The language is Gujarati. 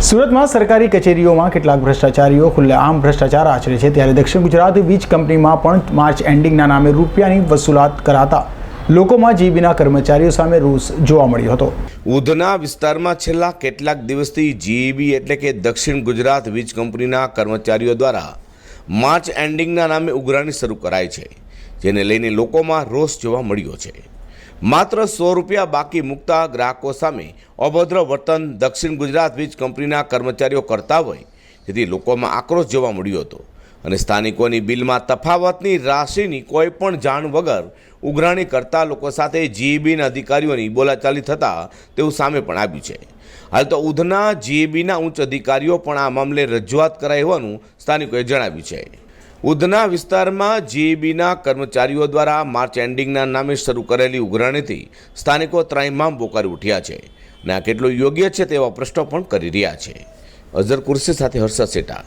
સુરતમાં સરકારી કચેરીઓમાં કેટલાક ભ્રષ્ટાચારીઓ ખુલ્લેઆમ ભ્રષ્ટાચાર આચરે છે ત્યારે દક્ષિણ ગુજરાત વીજ કંપનીમાં પણ માર્ચ એન્ડિંગના નામે રૂપિયાની વસૂલાત કરાતા લોકોમાં જીબીના કર્મચારીઓ સામે રોષ જોવા મળ્યો હતો. ઉધના વિસ્તારમાં છેલ્લા કેટલાક દિવસથી જીઈબી એટલે કે દક્ષિણ ગુજરાત વીજ કંપનીના કર્મચારીઓ દ્વારા માર્ચ એન્ડિંગના નામે ઉઘરાણી શરૂ કરાઈ છે, જેને લઈને લોકોમાં રોષ જોવા મળ્યો છે. માત્ર સો રૂપિયા બાકી મૂકતા ગ્રાહકો સામે અભદ્ર વર્તન દક્ષિણ ગુજરાત વીજ કંપનીના કર્મચારીઓ કરતા હોય, જેથી લોકોમાં આક્રોશ જોવા મળ્યો હતો. અને સ્થાનિકોની બિલમાં તફાવતની રાશિની કોઈ પણ જાણ વગર ઉઘરાણી કરતા લોકો સાથે જીઈબીના અધિકારીઓની બોલાચાલી થતાં તેવું સામે પણ આવ્યું છે. હાલ તો ઉધના જીઈબીના ઉચ્ચ અધિકારીઓ પણ આ મામલે રજૂઆત કરાઈ હોવાનું સ્થાનિકોએ જણાવ્યું છે. ઉધના વિસ્તારમાં જીઈબીના કર્મચારીઓ દ્વારા માર્ચ એન્ડિંગના નામે શરૂ કરેલી ઉઘરાણીથી સ્થાનિકો ત્રાઇમામ બોકારી ઉઠ્યા છે અને આ કેટલું યોગ્ય છે તેવા પ્રશ્નો પણ કરી રહ્યા છે. અઝર કુર્સી સાથે હર્ષદ સેટા.